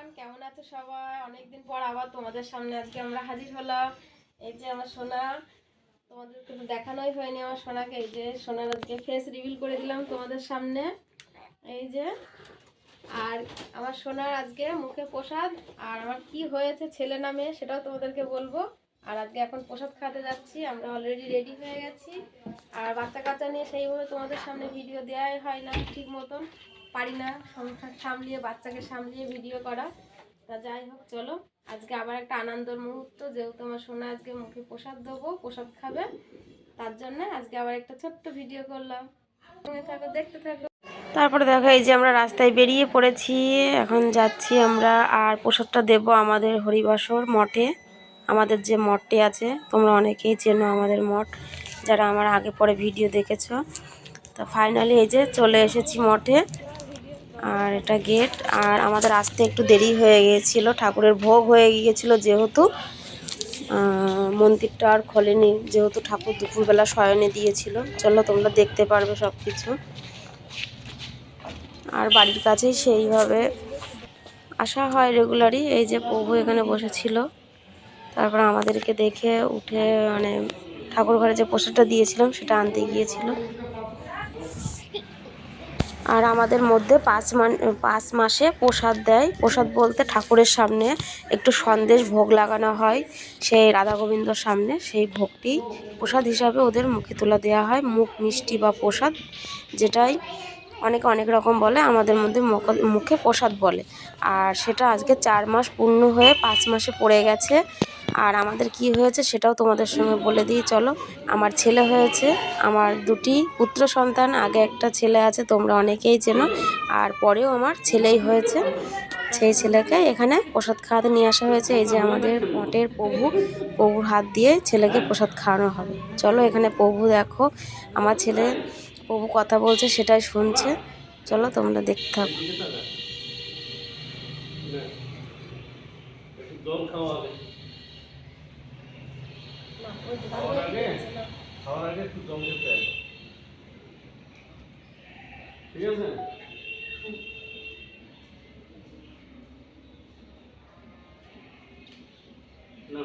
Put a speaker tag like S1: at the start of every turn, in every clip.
S1: everyone কেমন আছো সবাই অনেকদিন পর আবার তোমাদের সামনে আজকে আমরা হাজির হলাম এই যে আমার সোনা তোমাদের কিন্তু দেখানোই হয়নি আমার সোনাকে এই যে সোনার আজকে ফেস রিভিল করে দিলাম তোমাদের সামনে এই যে আর আমার সোনার আজকে মুখে প্রসাদ আর আমার কি হয়েছে ছেলে নামে সেটাও তোমাদেরকে বলবো আর আজকে এখন প্রসাদ খাতে যাচ্ছি আমরা অলরেডি রেডি হয়ে গেছি আর বাচ্চা কাচ্চা নিয়ে সেইভাবে তোমাদের সামনে ভিডিও দেওয়াই হয় না ঠিক মতন পারি না সংসার সামলিয়ে বাচ্চাকে সামলিয়ে ভিডিও করা তা যাই হোক চলো আজকে আবার একটা আনন্দর মুহূর্ত যেহেতু আমার সোনা আজকে মুখে প্রসাদ দেবো প্রসাদ খাবে তার জন্য আজকে আবার একটা ছোট্ট ভিডিও করলাম থাকো দেখতে থাকো তারপরে দেখো এই যে আমরা রাস্তায় বেরিয়ে পড়েছি এখন যাচ্ছি আমরা আর প্রসাদটা দেব আমাদের হরিবাসর মঠে আমাদের যে মঠটি আছে তোমরা অনেকেই চেনো আমাদের মঠ যারা আমার আগে পরে ভিডিও দেখেছো তো ফাইনালি এই যে চলে এসেছি মঠে আর এটা গেট আর আমাদের আসতে একটু দেরি হয়ে গিয়েছিল ঠাকুরের ভোগ হয়ে গিয়েছিল যেহেতু মন্দিরটা আর খোলেনি যেহেতু ঠাকুর দুপুরবেলা শয়নে দিয়েছিল চলো তোমরা দেখতে পারবে সব কিছু আর বাড়ির কাছেই সেইভাবে আসা হয় রেগুলারই এই যে প্রভু এখানে বসেছিল তারপর আমাদেরকে দেখে উঠে মানে ঠাকুর ঘরে যে প্রসাদটা দিয়েছিলাম সেটা আনতে গিয়েছিল আর আমাদের মধ্যে পাঁচ মান পাঁচ মাসে প্রসাদ দেয় প্রসাদ বলতে ঠাকুরের সামনে একটু সন্দেশ ভোগ লাগানো হয় সেই রাধা গোবিন্দর সামনে সেই ভোগটি প্রসাদ হিসাবে ওদের মুখে তুলে দেওয়া হয় মুখ মিষ্টি বা প্রসাদ যেটাই অনেকে অনেক রকম বলে আমাদের মধ্যে মুখে প্রসাদ বলে আর সেটা আজকে চার মাস পূর্ণ হয়ে পাঁচ মাসে পড়ে গেছে আর আমাদের কি হয়েছে সেটাও তোমাদের সঙ্গে বলে দিই চলো আমার ছেলে হয়েছে আমার দুটি পুত্র সন্তান আগে একটা ছেলে আছে তোমরা অনেকেই চেনো আর পরেও আমার ছেলেই হয়েছে সেই ছেলেকে এখানে প্রসাদ খাওয়াতে নিয়ে আসা হয়েছে এই যে আমাদের মঠের প্রভু প্রভুর হাত দিয়ে ছেলেকে প্রসাদ খাওয়ানো হবে চলো এখানে প্রভু দেখো আমার ছেলে প্রভু কথা বলছে সেটাই শুনছে চলো তোমরা দেখতে থাকো খাওয়ার আগে খাওয়ার আগে একটু জল ঠিক আছে না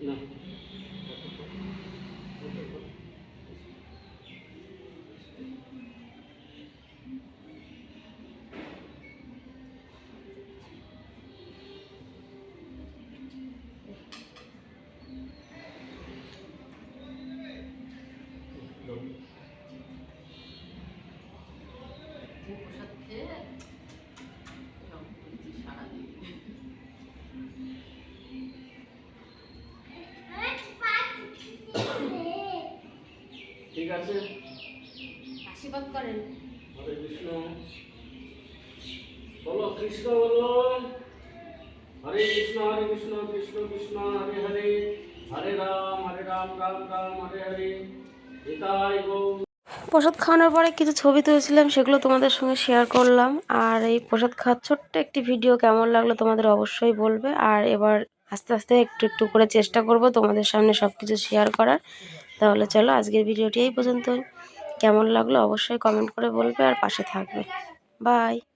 S2: 能。ঠিক আছে
S1: আশীর্বাদ করেন হরে কৃষ্ণ
S2: বলো কৃষ্ণ বলো হরে কৃষ্ণ হরে কৃষ্ণ কৃষ্ণ কৃষ্ণ হরে হরে হরে রাম হরে রাম রাম রাম হরে হরে গীতায়
S1: গৌ প্রসাদ খাওয়ানোর পরে কিছু ছবি তুলেছিলাম সেগুলো তোমাদের সঙ্গে শেয়ার করলাম আর এই প্রসাদ খাওয়ার ছোট্ট একটি ভিডিও কেমন লাগলো তোমাদের অবশ্যই বলবে আর এবার আস্তে আস্তে একটু একটু করে চেষ্টা করব তোমাদের সামনে সব কিছু শেয়ার করার তাহলে চলো আজকের ভিডিওটি এই পর্যন্ত কেমন লাগলো অবশ্যই কমেন্ট করে বলবে আর পাশে থাকবে বাই